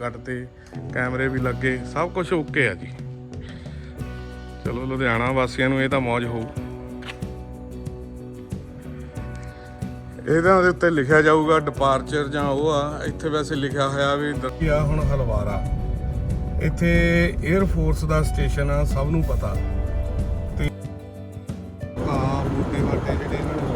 ਕੱਢਤੇ ਕੈਮਰੇ ਵੀ ਲੱਗੇ, ਸਭ ਕੁਝ ਓਕੇ ਆ ਜੀ। ਚਲੋ, ਲੁਧਿਆਣਾ ਵਾਸੀਆਂ ਨੂੰ ਇਹ ਤਾਂ ਮौज ਹੋਊ। ਇਹਦੇ ਦੇ ਉੱਤੇ ਲਿਖਿਆ ਜਾਊਗਾ ਡਿਪਾਰਚਰ ਜਾਂ ਉਹ ਆ, ਇੱਥੇ ਵੈਸੇ ਲਿਖਿਆ ਹੋਇਆ ਵੀ ਦ- ਆ ਹੁਣ ਹਲਵਾਰਾ। ਇੱਥੇ 에ਅਰ ਫੋਰਸ ਦਾ ਸਟੇਸ਼ਨ ਆ, ਸਭ ਨੂੰ ਪਤਾ। ਤੇ ਆ ਬੂਟੇ ਵਾਟੇ ਜਿਹੜੇ ਇਹਨਾਂ ਨੇ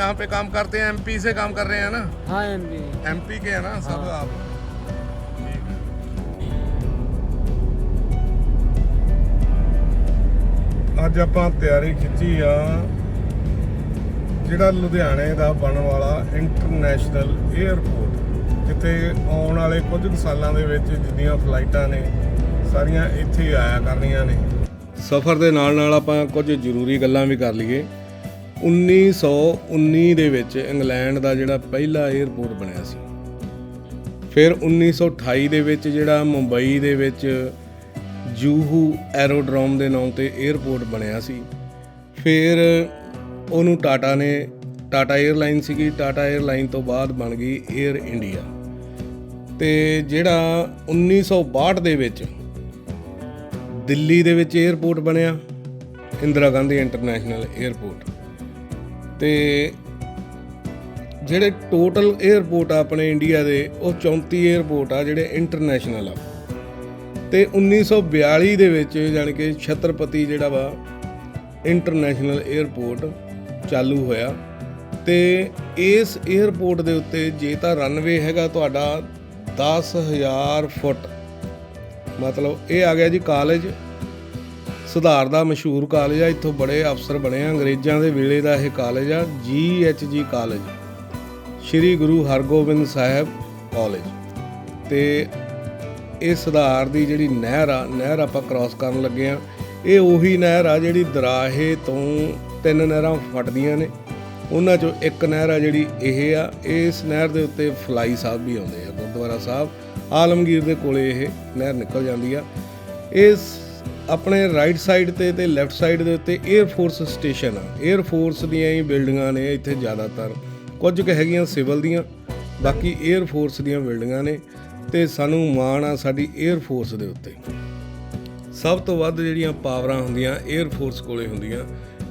यहाँ पे काम करते हैं एमपी से काम कर रहे हैं ना? हाँ एम पी के है ना सब हाँ। आप। ਅੱਜ ਆਪਾਂ ਤਿਆਰੀ ਕੀਤੀ ਆ ਜਿਹੜਾ ਲੁਧਿਆਣੇ ਦਾ ਬਣਨ ਵਾਲਾ ਇੰਟਰਨੈਸ਼ਨਲ 에ਅਰਪੋਰਟ ਜਿੱਥੇ ਆਉਣ ਵਾਲੇ ਕੁਝ ਸਾਲਾਂ ਦੇ ਵਿੱਚ ਜਿੰਨੀਆਂ ਫਲਾਈਟਾਂ ਨੇ ਸਾਰੀਆਂ ਇੱਥੇ ਆਇਆ ਕਰਨੀਆਂ ਨੇ। ਸਫ਼ਰ ਦੇ ਨਾਲ ਨਾਲ ਆਪਾਂ ਕੁਝ ਜ਼ਰੂਰੀ ਗੱਲਾਂ ਵੀ ਕਰ ਲਈਏ। 1919 ਦੇ ਵਿੱਚ ਇੰਗਲੈਂਡ ਦਾ ਜਿਹੜਾ ਪਹਿਲਾ 에ਅਰਪੋਰਟ ਬਣਿਆ ਸੀ। ਫਿਰ 1928 ਦੇ ਵਿੱਚ ਜਿਹੜਾ ਮੁੰਬਈ ਦੇ ਵਿੱਚ ਜੂਹੂ ਐਰੋਡਰੋਮ ਦੇ ਨਾਮ ਤੇ 에ਅਰਪੋਰਟ ਬਣਿਆ ਸੀ। ਫਿਰ ਉਹਨੂੰ ਟਾਟਾ ਨੇ, ਟਾਟਾ 에ਅਰਲਾਈਨ ਸੀਗੀ, ਟਾਟਾ 에ਅਰਲਾਈਨ ਤੋਂ ਬਾਅਦ ਬਣ ਗਈ 에ਅਰ ਇੰਡੀਆ ਤੇ ਜਿਹੜਾ 1962 ਦੇ ਵਿੱਚ ਦਿੱਲੀ ਦੇ ਵਿੱਚ 에ਅਰਪੋਰਟ ਬਣਿਆ, ਇੰਦਰਾ ਗਾਂਧੀ ਇੰਟਰਨੈਸ਼ਨਲ 에ਅਰਪੋਰਟ ਤੇ ਜਿਹੜੇ ਟੋਟਲ 에어ਪੋਰਟ ਆ ਆਪਣੇ ਇੰਡੀਆ ਦੇ, ਉਹ 34 에어ਪੋਰਟ ਆ ਜਿਹੜੇ ਇੰਟਰਨੈਸ਼ਨਲ ਆ। ਤੇ 1942 ਦੇ ਵਿੱਚ ਜਾਨ ਕਿ ਛਤਰਪਤੀ ਜਿਹੜਾ ਵਾ ਇੰਟਰਨੈਸ਼ਨਲ 에어ਪੋਰਟ ਚਾਲੂ ਹੋਇਆ। ਤੇ ਇਸ 에어ਪੋਰਟ ਦੇ ਉੱਤੇ ਜੇ ਤਾਂ ਰਨਵੇ ਹੈਗਾ ਤੁਹਾਡਾ 10000 ਫੁੱਟ, ਮਤਲਬ ਇਹ ਆ ਗਿਆ ਜੀ ਕਾਲਜ ਸੁਧਾਰ ਦਾ ਮਸ਼ਹੂਰ ਕਾਲਜ ਆ, ਇੱਥੋਂ ਬੜੇ ਅਫਸਰ ਬਣੇ ਆ, ਅੰਗਰੇਜ਼ਾਂ ਦੇ ਵੇਲੇ ਦਾ ਇਹ ਕਾਲਜ ਆ ਜੀ ਕਾਲਜ। ਸ਼੍ਰੀ ਗੁਰੂ ਹਰਗੋਬਿੰਦ ਸਾਹਿਬ ਕਾਲਜ। ਤੇ ਇਹ ਸੁਧਾਰ ਦੀ ਜਿਹੜੀ ਨਹਿਰ ਆ, ਨਹਿਰ ਆਪਾਂ ਕ੍ਰਾਸ ਕਰਨ ਲੱਗੇ ਆ, ਇਹ ਉਹੀ ਨਹਿਰ ਆ ਜਿਹੜੀ ਦਰਾਹੇ ਤੋਂ ਤਿੰਨ ਨਹਿਰਾਂ ਫਟਦੀਆਂ ਨੇ। ਉਹਨਾਂ ਚੋਂ ਇੱਕ ਨਹਿਰ ਆ ਜਿਹੜੀ ਇਹ ਆ, ਇਸ ਨਹਿਰ ਦੇ ਉੱਤੇ ਫਲਾਈ ਸਾਹਿਬ ਵੀ ਆਉਂਦੇ ਆ, ਗੁਰਦੁਆਰਾ ਸਾਹਿਬ, ਆਲਮਗੀਰ ਦੇ ਕੋਲੇ ਇਹ ਨਹਿਰ ਨਿਕਲ ਜਾਂਦੀ ਆ। ਇਸ ਆਪਣੇ ਰਾਈਟ ਸਾਈਡ ਤੇ ਤੇ ਲੈਫਟ ਸਾਈਡ ਦੇ ਉੱਤੇ 에ਅਰ ਫੋਰਸ ਸਟੇਸ਼ਨ ਆ। 에ਅਰ ਫੋਰਸ ਦੀਆਂ ਹੀ ਬਿਲਡਿੰਗਾਂ ਨੇ ਇੱਥੇ ਜ਼ਿਆਦਾਤਰ। ਕੁਝ ਕੁ ਹੈਗੀਆਂ ਸਿਵਲ ਦੀਆਂ, ਬਾਕੀ 에ਅਰ ਫੋਰਸ ਦੀਆਂ ਬਿਲਡਿੰਗਾਂ ਨੇ ਤੇ ਸਾਨੂੰ ਮਾਣ ਆ ਸਾਡੀ 에ਅਰ ਫੋਰਸ ਦੇ ਉੱਤੇ। ਸਭ ਤੋਂ ਵੱਧ ਜਿਹੜੀਆਂ ਪਾਵਰਾਂ ਹੁੰਦੀਆਂ 에ਅਰ ਫੋਰਸ ਕੋਲੇ ਹੁੰਦੀਆਂ,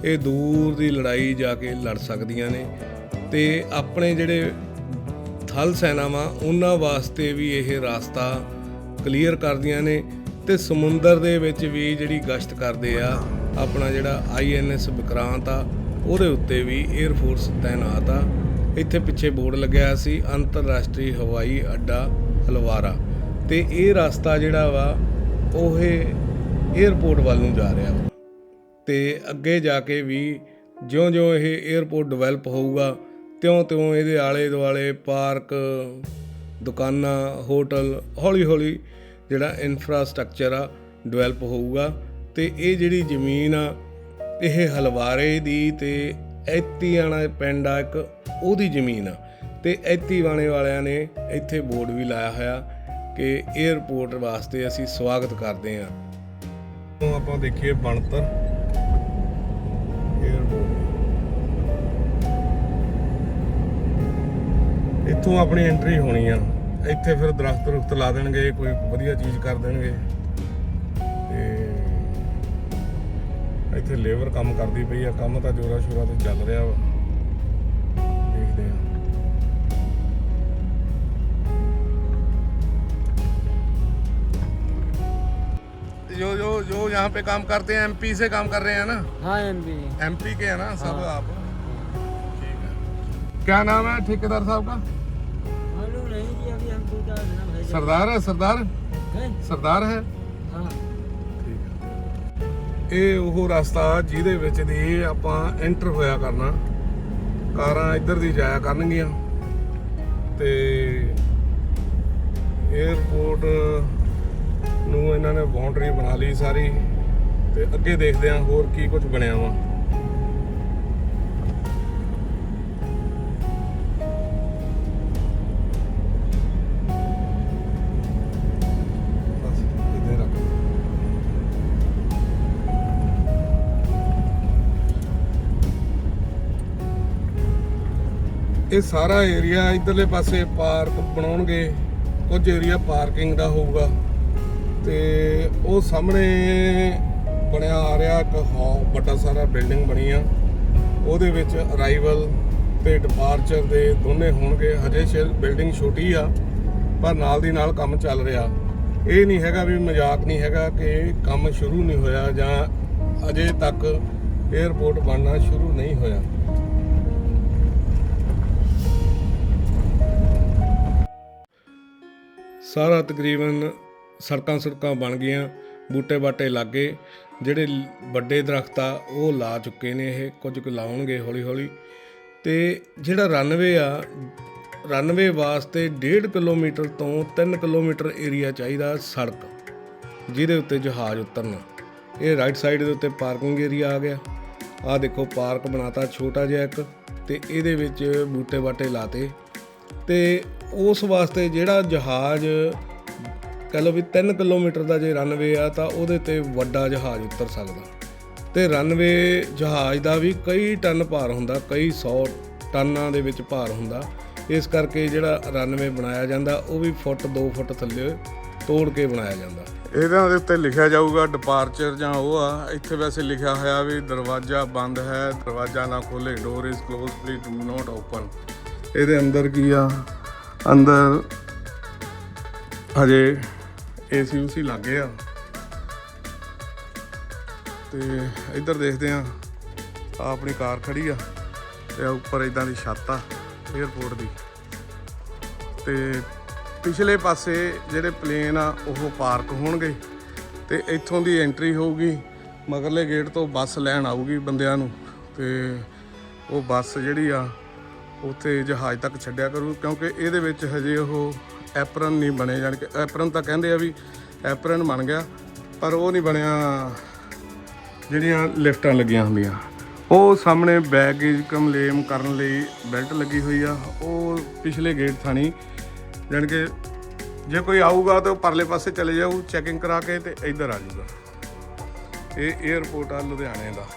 ਇਹ ਦੂਰ ਦੀ ਲੜਾਈ ਜਾ ਕੇ ਲੜ ਸਕਦੀਆਂ ਨੇ ਤੇ ਆਪਣੇ ਜਿਹੜੇ ਥਲ ਸੈਨਾਵਾਂ, ਉਹਨਾਂ ਵਾਸਤੇ ਵੀ ਇਹ ਰਾਸਤਾ ਕਲੀਅਰ ਕਰਦੀਆਂ ਨੇ। ਤੇ ਸਮੁੰਦਰ ਦੇ ਵਿੱਚ ਵੀ ਜਿਹੜੀ ਗਸ਼ਤ ਕਰਦੇ ਆ, ਆਪਣਾ ਜਿਹੜਾ ਆਈਐਨਐਸ ਵਿਕਰਾਂਤ ਆ, ਉਹਦੇ ਉੱਤੇ ਵੀ 에ਅਰ ਫੋਰਸ ਤਾਇਨਾਤ ਆ। ਇੱਥੇ ਪਿੱਛੇ ਬੋਰਡ ਲੱਗਿਆ ਸੀ, ਅੰਤਰਰਾਸ਼ਟਰੀ ਹਵਾਈ ਅੱਡਾ ਹਲਵਾਰਾ। ਤੇ ਇਹ ਰਸਤਾ ਜਿਹੜਾ ਵਾ, ਉਹ 에ਅਰਪੋਰਟ ਵੱਲ ਨੂੰ ਜਾ ਰਿਹਾ ਤੇ ਅੱਗੇ ਜਾ ਕੇ ਵੀ ਜਿਉਂ-ਜਿਉਂ ਇਹ 에ਅਰਪੋਰਟ ਡਿਵੈਲਪ ਹੋਊਗਾ, ਤਿਉਂ-ਤਿਉਂ ਇਹਦੇ ਆਲੇ-ਦੁਆਲੇ ਪਾਰਕ ਦੁਕਾਨਾਂ ਹੋਟਲ ਹੌਲੀ-ਹੌਲੀ ਜਿਹੜਾ ਇਨਫਰਾਸਟ੍ਰਕਚਰ ਆ ਡਿਵੈਲਪ ਹੋਊਗਾ ਤੇ ਇਹ ਜਿਹੜੀ ਜ਼ਮੀਨ ਆ, ਇਹ ਹਲਵਾਰੇ ਦੀ ਤੇ ਐਤੀਆਣਾ ਪਿੰਡ ਆ ਇੱਕ ਉਹਦੀ ਜ਼ਮੀਨ ਆ। ਤੇ ਐਤੀਵਾਣੇ ਵਾਲਿਆਂ ਨੇ ਇੱਥੇ ਬੋਰਡ ਵੀ ਲਾਇਆ ਹੋਇਆ ਕਿ 에ਅਰਪੋਰਟ ਵਾਸਤੇ ਅਸੀਂ ਸਵਾਗਤ ਕਰਦੇ ਹਾਂ। ਤੋਂ ਆਪਾਂ ਦੇਖੀਏ ਬਣਤਰ 에ਅਰਪੋਰਟ ਇੱਥੋਂ ਆਪਣੀ ਐਂਟਰੀ ਹੋਣੀ ਆ। ਇੱਥੇ ਫਿਰ ਦਰਖਤ ਰੁਖਤ ਲਾ ਦੇਣਗੇ ਕੋਈ ਵਧੀਆ ਚੀਜ਼ ਕਰ ਦੇਣਗੇ ਤੇ ਇੱਥੇ ਲੇਬਰ ਕੰਮ ਕਰਦੀ ਪਈ ਆ ਕੰਮ ਤਾਂ ਜੋਰਾ ਸ਼ੋਰਾ ਤੇ ਚੱਲ ਰਿਹਾ ਵਾ ਦੇਖਦੇ ਆ जो जो जो यहाँ पे काम करते हैं एमपी से काम कर रहे हैं ना हाँ एम बी एमपी के हैं ना सब आप ठीक है क्या नाम है ठेकेदार साहब का ਸਰਦਾਰ ਹੈ ਸਰਦਾਰ? ਸਰਦਾਰ ਹੈ? ਠੀਕ ਹੈ। ਇਹ ਉਹ ਰਸਤਾ ਜਿਹਦੇ ਵਿੱਚ ਦੀ ਆਪਾਂ ਐਂਟਰ ਹੋਇਆ ਕਰਨਾ। ਕਾਰਾਂ ਇੱਧਰ ਦੀ ਜਾਇਆ ਕਰਨਗੀਆਂ। ਤੇ 에어ਪੋਰਟ ਨੂੰ ਇਹਨਾਂ ਨੇ ਬਾਉਂਡਰੀ ਬਣਾ ਲਈ ਸਾਰੀ। ਤੇ ਅੱਗੇ ਦੇਖਦੇ ਹਾਂ ਹੋਰ ਕੀ ਕੁਝ ਬਣਿਆ ਵਾ। ਇਹ ਸਾਰਾ ਏਰੀਆ ਇਧਰਲੇ ਪਾਸੇ ਪਾਰਕ ਬਣਾਉਣਗੇ। ਕੁਝ ਏਰੀਆ ਪਾਰਕਿੰਗ ਦਾ ਹੋਊਗਾ। ਤੇ ਉਹ ਸਾਹਮਣੇ ਬਣਿਆ ਆ ਰਿਹਾ ਇੱਕ ਹਾਲ ਵੱਡਾ ਸਾਰਾ ਬਿਲਡਿੰਗ ਬਣੀ ਆ। ਉਹਦੇ ਵਿੱਚ ਅਰਾਈਵਲ ਤੇ ਡਿਪਾਰਚਰ ਦੇ ਦੋਨੇ ਹੋਣਗੇ। ਹਜੇ ਸ਼ਿਲ ਬਿਲਡਿੰਗ ਛੋਟੀ ਆ, ਪਰ ਨਾਲ ਦੀ ਨਾਲ ਕੰਮ ਚੱਲ ਰਿਹਾ। ਇਹ ਨਹੀਂ ਹੈਗਾ ਵੀ ਮਜ਼ਾਕ ਨਹੀਂ ਹੈਗਾ ਕਿ ਕੰਮ ਸ਼ੁਰੂ ਨਹੀਂ ਹੋਇਆ ਜਾਂ ਅਜੇ ਤੱਕ 에ਅਰਪੋਰਟ ਬਣਨਾ ਸ਼ੁਰੂ ਨਹੀਂ ਹੋਇਆ। ਸਾਰਾ ਤਕਰੀਬਨ ਸੜਕਾਂ ਸੜਕਾਂ ਬਣ ਗਈਆਂ, ਬੂਟੇ ਬਾਟੇ ਲੱਗੇ, ਜਿਹੜੇ ਵੱਡੇ ਦਰਖਤ ਆ, ਉਹ ਲਾ ਚੁੱਕੇ ਨੇ ਇਹ, ਕੁਝ ਕੁ ਲਾਉਣਗੇ ਹੌਲੀ ਹੌਲੀ। ਤੇ ਜਿਹੜਾ ਰਨਵੇ ਆ ਰਨਵੇ ਵਾਸਤੇ 1.5 ਕਿਲੋਮੀਟਰ ਤੋਂ 3 ਕਿਲੋਮੀਟਰ ਏਰੀਆ ਚਾਹੀਦਾ ਸੜਕ, ਜਿਹਦੇ ਉੱਤੇ ਜਹਾਜ਼ ਉਤਰਨਾ। ਇਹ ਰਾਈਟ ਸਾਈਡ ਦੇ ਉੱਤੇ ਪਾਰਕਿੰਗ ਏਰੀਆ ਆ ਗਿਆ। ਆ ਦੇਖੋ ਪਾਰਕ ਬਣਾਤਾ ਛੋਟਾ ਜਿਹਾ ਇੱਕ, ਤੇ ਇਹਦੇ ਵਿੱਚ ਬੂਟੇ ਬਾਟੇ ਲਾਤੇ। ਤੇ ਉਸ ਵਾਸਤੇ ਜਿਹੜਾ ਜਹਾਜ਼, ਕਹ ਲਓ ਵੀ 3 ਕਿਲੋਮੀਟਰ ਦਾ ਜੇ ਰਨਵੇ ਆ, ਤਾਂ ਉਹਦੇ ਤੇ ਵੱਡਾ ਜਹਾਜ਼ ਉਤਰ ਸਕਦਾ। ਤੇ ਰਨਵੇ ਜਹਾਜ਼ ਦਾ ਵੀ ਕਈ ਟਨ ਭਾਰ ਹੁੰਦਾ, ਕਈ 100 ਟਨਾਂ ਦੇ ਵਿੱਚ ਭਾਰ ਹੁੰਦਾ। ਇਸ ਕਰਕੇ ਜਿਹੜਾ ਰਨਵੇ ਬਣਾਇਆ ਜਾਂਦਾ, ਉਹ ਵੀ ਫੁੱਟ 2 ਫੁੱਟ ਥੱਲੇ ਤੋੜ ਕੇ ਬਣਾਇਆ ਜਾਂਦਾ। ਇਹਦੇ ਦੇ ਉੱਤੇ ਲਿਖਿਆ ਜਾਊਗਾ ਡਿਪਾਰਚਰ ਜਾਂ ਉਹ ਆ। ਇੱਥੇ ਵੈਸੇ ਲਿਖਿਆ ਹੋਇਆ ਵੀ ਦਰਵਾਜ਼ਾ ਬੰਦ ਹੈ, ਦਰਵਾਜ਼ਾ ਨਾ ਖੋਲੇ door is close please do not open ਇਹਦੇ ਅੰਦਰ ਕੀ ਆ? ਅੰਦਰ ਹਜੇ ਏਸੀ ਉਸੀ ਲੱਗੇ ਆ। ਤੇ ਇੱਧਰ ਦੇਖਦੇ ਆ ਆ ਆਪਣੀ ਕਾਰ ਖੜੀ ਆ ਤੇ ਉੱਪਰ ਇਦਾਂ ਦੀ ਛੱਤ ਆ 에ਅਰਪੋਰਟ ਦੀ। ਤੇ ਪਿਛਲੇ ਪਾਸੇ ਜਿਹੜੇ ਪਲੇਨ ਆ, ਉਹ ਪਾਰਕ ਹੋਣਗੇ ਤੇ ਇੱਥੋਂ ਦੀ ਐਂਟਰੀ ਹੋਊਗੀ, ਮਗਰਲੇ ਗੇਟ ਤੋਂ ਬੱਸ ਲੈਣ ਆਊਗੀ ਬੰਦਿਆਂ ਨੂੰ ਤੇ ਉਹ ਬੱਸ ਜਿਹੜੀ ਆ ਉੱਥੇ ਜਹਾਜ਼ ਤੱਕ ਛੱਡਿਆ ਕਰੂ, ਕਿਉਂਕਿ ਇਹਦੇ ਵਿੱਚ ਹਜੇ ਉਹ ਐਪਰਨ ਨਹੀਂ ਬਣੇ ਜਾਣ ਕਿ ਐਪਰਨ ਤਾਂ ਕਹਿੰਦੇ ਆ ਵੀ ਐਪਰਨ ਬਣ ਗਿਆ, ਪਰ ਉਹ ਨਹੀਂ ਬਣਿਆ ਜਿਹੜੀਆਂ ਲਿਫਟਾਂ ਲੱਗੀਆਂ ਹੁੰਦੀਆਂ। ਉਹ ਸਾਹਮਣੇ ਬੈਗੇਜ ਕਮਲੇਮ ਕਰਨ ਲਈ ਬੈਲਟ ਲੱਗੀ ਹੋਈ ਆ, ਉਹ ਪਿਛਲੇ ਗੇਟ ਥਾਣੀ ਜਾਣੀ ਕਿ ਜੇ ਕੋਈ ਆਊਗਾ ਤਾਂ ਉਹ ਪਰਲੇ ਪਾਸੇ ਚਲੇ ਜਾਊ ਚੈਕਿੰਗ ਕਰਾ ਕੇ ਤੇ ਇੱਧਰ ਆ ਜਾਊਗਾ। ਇਹ 에ਅਰਪੋਰਟ ਆ, ਲੁਧਿਆਣੇ ਦਾ।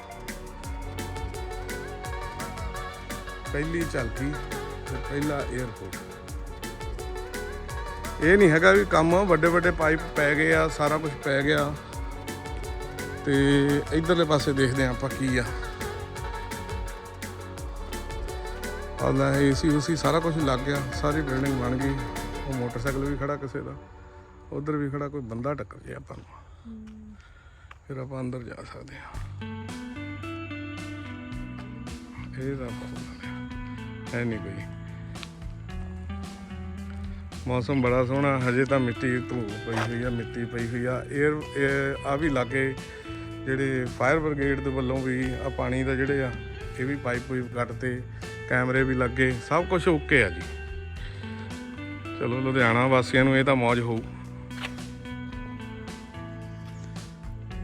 ਪਹਿਲੀ ਝਲਕੀ ਤੇ ਪਹਿਲਾ 에ਅਰਪੋਰਟ ਇਹ ਨਹੀਂ ਹੈਗਾ ਵੀ ਕੰਮ ਵੱਡੇ ਵੱਡੇ ਪਾਈਪ ਪੈ ਗਏ ਆ, ਸਾਰਾ ਕੁਝ ਪੈ ਗਿਆ। ਤੇ ਇਧਰਲੇ ਪਾਸੇ ਦੇਖਦੇ ਆ ਆਪਾਂ ਕੀ ਆ। ਆਲਾ ਏਸੀ ਉਸੀ ਸਾਰਾ ਕੁਝ ਲੱਗ ਗਿਆ, ਸਾਰੀ ਬਿਲਡਿੰਗ ਬਣ ਗਈ। ਉਹ ਮੋਟਰਸਾਈਕਲ ਵੀ ਖੜਾ ਕਿਸੇ ਦਾ, ਉਧਰ ਵੀ ਖੜਾ ਕੋਈ ਬੰਦਾ ਟੱਕਰ ਜੇ ਆਪਾਂ ਨੂੰ। ਫਿਰ ਆਪਾਂ ਅੰਦਰ ਜਾ ਸਕਦੇ ਹਾਂ। ਇਹ ਤਾਂ ਆਪਾਂ ਹੈ ਨਹੀਂ ਕੋਈ। ਮੌਸਮ ਬੜਾ ਸੋਹਣਾ, ਹਜੇ ਤਾਂ ਮਿੱਟੀ ਧੂ ਪਈ ਹੋਈ ਆ, ਮਿੱਟੀ ਪਈ ਹੋਈ ਆ। ਏਅਰ ਆ ਵੀ ਲਾਗੇ ਜਿਹੜੇ ਫਾਇਰ ਬ੍ਰਿਗੇਡ ਦੇ ਵੱਲੋਂ ਵੀ ਆ ਪਾਣੀ ਦਾ ਜਿਹੜੇ ਆ, ਇਹ ਵੀ ਪਾਈਪ ਪੂਈਪ ਕੱਟਤੇ, ਕੈਮਰੇ ਵੀ ਲੱਗੇ, ਸਭ ਕੁਝ ਓਕੇ ਆ ਜੀ। ਚਲੋ, ਲੁਧਿਆਣਾ ਵਾਸੀਆਂ ਨੂੰ ਇਹ ਤਾਂ ਮੌਜ ਹੋਊ।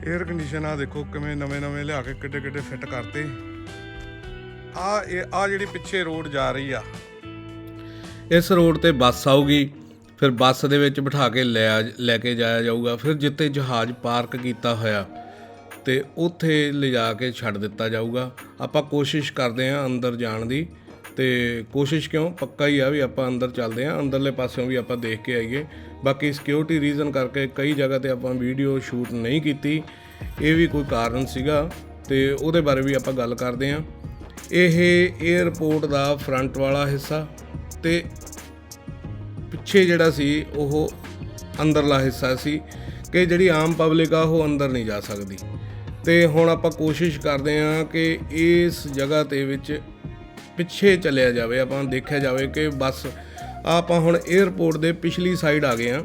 ਏਅਰ ਕੰਡੀਸ਼ਨ ਆ ਦੇਖੋ ਕਿਵੇਂ ਨਵੇਂ ਨਵੇਂ ਲਿਆ ਕੇ ਕਿੱਡੇ ਕਿੱਡੇ ਫਿੱਟ ਕਰਤੇ। ਆ ਇਹ, ਆ ਜਿਹੜੀ ਪਿੱਛੇ ਰੋਡ ਜਾ ਰਹੀ ਆ, ਇਸ ਰੋਡ ਤੇ ਬੱਸ ਆਊਗੀ, ਫਿਰ ਬੱਸ ਦੇ ਵਿੱਚ ਬਿਠਾ ਕੇ ਲੈ ਆ- ਲੈ ਕੇ ਜਾਇਆ ਜਾਊਗਾ, ਫਿਰ ਜਿੱਥੇ ਜਹਾਜ਼ ਪਾਰਕ ਕੀਤਾ ਹੋਇਆ, ਤੇ ਉੱਥੇ ਲਿਜਾ ਕੇ ਛੱਡ ਦਿੱਤਾ ਜਾਊਗਾ। ਆਪਾਂ ਕੋਸ਼ਿਸ਼ ਕਰਦੇ ਹਾਂ ਅੰਦਰ ਜਾਣ ਦੀ, ਤੇ ਕੋਸ਼ਿਸ਼ ਕਿਉਂ? ਪੱਕਾ ਹੀ ਆ ਵੀ ਆਪਾਂ ਅੰਦਰ ਚੱਲਦੇ ਹਾਂ, ਅੰਦਰਲੇ ਪਾਸਿਓਂ ਵੀ ਆਪਾਂ ਦੇਖ ਕੇ ਆਈਏ। ਬਾਕੀ ਸਿਕਿਉਰਿਟੀ ਰੀਜ਼ਨ ਕਰਕੇ ਕਈ ਜਗ੍ਹਾ ਤੇ ਆਪਾਂ ਵੀਡੀਓ ਸ਼ੂਟ ਨਹੀਂ ਕੀਤੀ, ਇਹ ਵੀ ਕੋਈ ਕਾਰਨ ਸੀਗਾ, ਤੇ ਉਹਦੇ ਬਾਰੇ ਵੀ ਆਪਾਂ ਗੱਲ ਕਰਦੇ ਹਾਂ। ਇਹ 에ਅਰਪੋਰਟ ਦਾ ਫਰੰਟ ਵਾਲਾ ਹਿੱਸਾ ਤੇ ਪਿੱਛੇ ਜਿਹੜਾ ਸੀ, ਉਹ ਅੰਦਰਲਾ ਹਿੱਸਾ ਸੀ ਕਿ ਜਿਹੜੀ ਆਮ ਪਬਲਿਕ ਆ, ਉਹ ਅੰਦਰ ਨਹੀਂ ਜਾ ਸਕਦੀ। ਤੇ ਹੁਣ ਆਪਾਂ ਕੋਸ਼ਿਸ਼ ਕਰਦੇ ਹਾਂ ਕਿ ਇਸ ਜਗ੍ਹਾ ਤੇ ਵਿੱਚ ਪਿੱਛੇ ਚੱਲਿਆ ਜਾਵੇ, ਆਪਾਂ ਦੇਖਿਆ ਜਾਵੇ ਕਿ ਬੱਸ, ਆਪਾਂ ਹੁਣ 에ਅਰਪੋਰਟ ਦੇ ਪਿਛਲੀ ਸਾਈਡ ਆ ਗਏ ਆ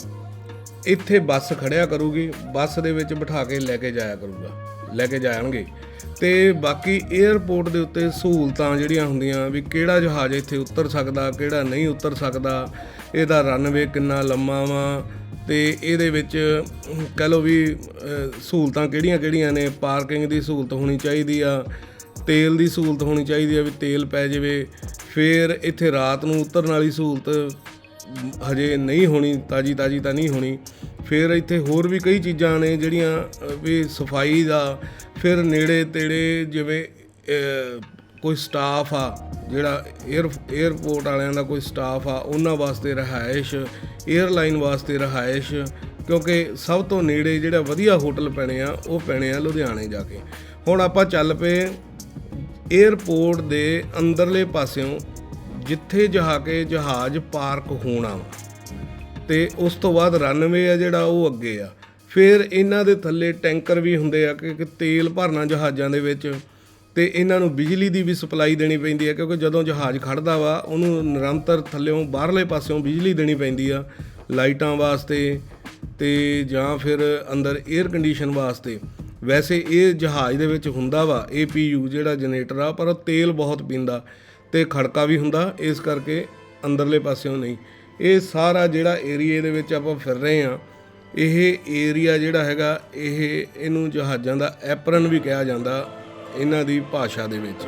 ਇੱਥੇ ਬੱਸ ਖੜਿਆ ਕਰੂਗੀ, ਬੱਸ ਦੇ ਵਿੱਚ ਬਿਠਾ ਕੇ ਲੈ ਕੇ ਜਾਇਆ ਕਰੂਗਾ, ਲੈ ਕੇ ਜਾਣਗੇ। ਤੇ ਬਾਕੀ 에ਅਰਪੋਰਟ ਦੇ ਉੱਤੇ ਸਹੂਲਤਾਂ ਜਿਹੜੀਆਂ ਹੁੰਦੀਆਂ ਵੀ ਕਿਹੜਾ ਜਹਾਜ਼ ਇੱਥੇ ਉਤਰ ਸਕਦਾ ਕਿਹੜਾ ਨਹੀਂ ਉਤਰ ਸਕਦਾ ਇਹਦਾ ਰਨਵੇ ਕਿੰਨਾ ਲੰਮਾ ਵਾ ਤੇ ਇਹਦੇ ਵਿੱਚ ਅਮ, ਕਹਿ ਲਓ ਵੀ ਸਹੂਲਤਾਂ ਕਿਹੜੀਆਂ ਕਿਹੜੀਆਂ ਨੇ ਪਾਰਕਿੰਗ ਦੀ ਸਹੂਲਤ ਹੋਣੀ ਚਾਹੀਦੀ ਆ ਤੇਲ ਦੀ ਸਹੂਲਤ ਹੋਣੀ ਚਾਹੀਦੀ ਆ ਵੀ ਤੇਲ ਪੈ ਜਾਵੇ ਫਿਰ ਇੱਥੇ ਰਾਤ ਨੂੰ ਉਤਰਨ ਵਾਲੀ ਸਹੂਲਤ ਹਜੇ ਨਹੀਂ ਹੋਣੀ, ਤਾਜੀ ਤਾਜੀ ਤਾਂ ਨਹੀਂ ਹੋਣੀ। ਫਿਰ ਇੱਥੇ ਹੋਰ ਵੀ ਕਈ ਚੀਜ਼ਾਂ ਨੇ ਜਿਹੜੀਆਂ ਵੀ ਸਫ਼ਾਈ ਦਾ, ਫਿਰ ਨੇੜੇ ਤੇੜੇ ਜਿਵੇਂ ਕੋਈ ਸਟਾਫ ਆ, ਜਿਹੜਾ 에ਅਰ 에ਅਰਪੋਰਟ ਵਾਲਿਆਂ ਦਾ ਕੋਈ ਸਟਾਫ ਆ, ਉਹਨਾਂ ਵਾਸਤੇ ਰਹਾਇਸ਼ 에ਅਰਲਾਈਨ ਵਾਸਤੇ ਰਹਾਇਸ਼, ਕਿਉਂਕਿ ਸਭ ਤੋਂ ਨੇੜੇ ਜਿਹੜਾ ਵਧੀਆ ਹੋਟਲ ਪੈਣੇ ਆ, ਉਹ ਪੈਣੇ ਆ ਲੁਧਿਆਣੇ ਜਾ ਕੇ। ਹੁਣ ਆਪਾਂ ਚੱਲ ਪਏ 에ਅਰਪੋਰਟ ਦੇ ਅੰਦਰਲੇ ਪਾਸਿਓਂ ਜਿੱਥੇ ਜਹਾ ਕੇ ਜਹਾਜ਼ ਪਾਰਕ ਹੋਣਾ ਵਾ। ਤੇ ਉਸ ਤੋਂ ਬਾਅਦ ਰਨਵੇ ਆ ਜਿਹੜਾ ਉਹ ਅੱਗੇ ਆ। ਫਿਰ ਇਹਨਾਂ ਦੇ ਥੱਲੇ ਟੈਂਕਰ ਵੀ ਹੁੰਦੇ ਆ ਕਿ ਤੇਲ ਭਰਨਾ ਜਹਾਜ਼ਾਂ ਦੇ ਵਿੱਚ। ਤੇ ਇਹਨਾਂ ਨੂੰ ਬਿਜਲੀ ਦੀ ਵੀ ਸਪਲਾਈ ਦੇਣੀ ਪੈਂਦੀ ਹੈ ਕਿਉਂਕਿ ਜਦੋਂ ਜਹਾਜ਼ ਖੜਦਾ ਵਾ, ਉਹਨੂੰ ਨਿਰੰਤਰ ਥੱਲਿਓਂ ਬਾਹਰਲੇ ਪਾਸਿਓਂ ਬਿਜਲੀ ਦੇਣੀ ਪੈਂਦੀ ਆ, ਲਾਈਟਾਂ ਵਾਸਤੇ ਤੇ ਜਾਂ ਫਿਰ ਅੰਦਰ 에ਅਰ ਕੰਡੀਸ਼ਨ ਵਾਸਤੇ। ਵੈਸੇ ਇਹ ਜਹਾਜ਼ ਦੇ ਵਿੱਚ ਹੁੰਦਾ ਵਾ APU ਜਿਹੜਾ ਜਨਰੇਟਰ ਆ, ਪਰ ਉਹ ਤੇਲ ਬਹੁਤ ਪੀਂਦਾ। ਤੇ ਖੜਕਾ ਵੀ ਹੁੰਦਾ, ਇਸ ਕਰਕੇ ਅੰਦਰਲੇ ਪਾਸਿਓਂ ਨਹੀਂ। ਇਹ ਸਾਰਾ ਜਿਹੜਾ ਏਰੀਏ ਦੇ ਵਿੱਚ ਆਪਾਂ ਫਿਰ ਰਹੇ ਆ ਇਹ ਏਰੀਆ ਜਿਹੜਾ ਹੈਗਾ, ਇਹ ਇਹਨੂੰ ਜਹਾਜ਼ਾਂ ਦਾ ਐਪਰਨ ਵੀ ਕਿਹਾ ਜਾਂਦਾ ਇਹਨਾਂ ਦੀ ਭਾਸ਼ਾ ਦੇ ਵਿੱਚ।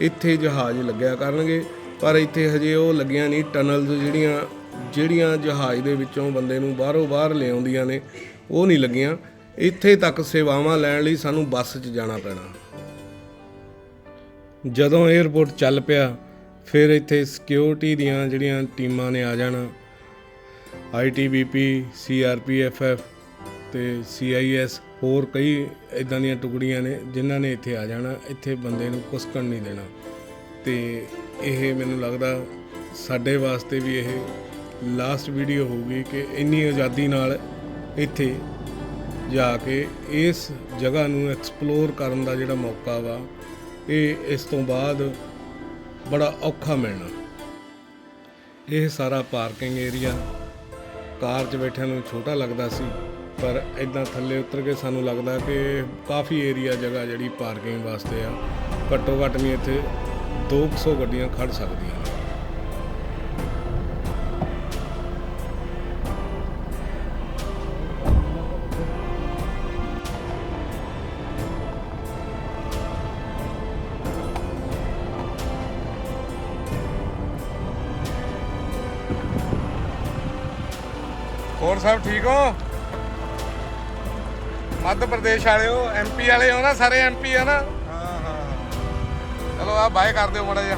ਇੱਥੇ ਜਹਾਜ਼ ਲੱਗਿਆ ਕਰਨਗੇ, ਪਰ ਇੱਥੇ ਹਜੇ ਉਹ ਲੱਗੀਆਂ ਨਹੀਂ, ਟਨਲਸ ਜਿਹੜੀਆਂ ਜਿਹੜੀਆਂ ਜਹਾਜ਼ ਦੇ ਵਿੱਚੋਂ ਬੰਦੇ ਨੂੰ ਬਾਹਰੋਂ ਬਾਹਰ ਲਿਆਉਂਦੀਆਂ ਨੇ, ਉਹ ਨਹੀਂ ਲੱਗੀਆਂ। ਇੱਥੇ ਤੱਕ ਸੇਵਾਵਾਂ ਲੈਣ ਲਈ ਸਾਨੂੰ ਬੱਸ 'ਚ ਜਾਣਾ ਪੈਣਾ। ਜਦੋਂ 에ਅਰਪੋਰਟ ਚੱਲ ਪਿਆ, ਫਿਰ ਇੱਥੇ ਸਿਕਿਉਰਿਟੀ ਦੀਆਂ ਜਿਹੜੀਆਂ ਟੀਮਾਂ ਨੇ ਆ ਜਾਣਾ। ਆਈਟੀਬੀਪੀ ਸੀਆਰਪੀਐਫਐਫ ਤੇ ਸੀਆਈਐਸ ਹੋਰ ਕਈ ਇਦਾਂ ਦੀਆਂ ਟੁਕੜੀਆਂ ਨੇ ਜਿਨ੍ਹਾਂ ਨੇ ਇੱਥੇ ਆ ਜਾਣਾ, ਇੱਥੇ ਬੰਦੇ ਨੂੰ ਕੁਸਕਣ ਨਹੀਂ ਦੇਣਾ। ਤੇ ਇਹ ਮੈਨੂੰ ਲੱਗਦਾ ਸਾਡੇ ਵਾਸਤੇ ਵੀ ਇਹ ਲਾਸਟ ਵੀਡੀਓ ਹੋਊਗੀ ਕਿ ਇੰਨੀ ਆਜ਼ਾਦੀ ਨਾਲ ਇੱਥੇ ਜਾ ਕੇ ਇਸ ਜਗ੍ਹਾ ਨੂੰ ਐਕਸਪਲੋਰ ਕਰਨ ਦਾ ਜਿਹੜਾ ਮੌਕਾ ਵਾ ਇਹ ਇਸ ਤੋਂ ਬਾਅਦ ਬੜਾ ਔਖਾ ਮਿਲਣਾ। ਇਹ ਸਾਰਾ ਪਾਰਕਿੰਗ ਏਰੀਆ। ਕਾਰ 'ਚ ਬੈਠਿਆਂ ਨੂੰ ਛੋਟਾ ਲੱਗਦਾ ਸੀ, ਪਰ ਇਦਾਂ ਥੱਲੇ ਉਤਰ ਕੇ ਸਾਨੂੰ ਲੱਗਦਾ ਕਿ ਕਾਫੀ ਏਰੀਆ ਜਗ੍ਹਾ ਜਿਹੜੀ ਪਾਰਕਿੰਗ ਵਾਸਤੇ ਆ। ਘੱਟੋ ਘੱਟ ਵੀ ਇੱਥੇ 200 ਗੱਡੀਆਂ ਖੜ ਸਕਦੀਆਂ। ਹੋਰ ਸਭ ਠੀਕ ਹੋ? ਮੱਧ ਪ੍ਰਦੇਸ਼ ਵਾਲੇ ਹੋ ਐਮਪੀ ਵਾਲੇ ਹੋ ਨਾ ਸਾਰੇ ਐਮਪੀ ਆ ਨਾ? ਹਾਂ ਹਾਂ। ਚਲੋ ਆ ਬਾਏ ਕਰ ਦਿਓ ਮੜਾ ਜਿਹਾ।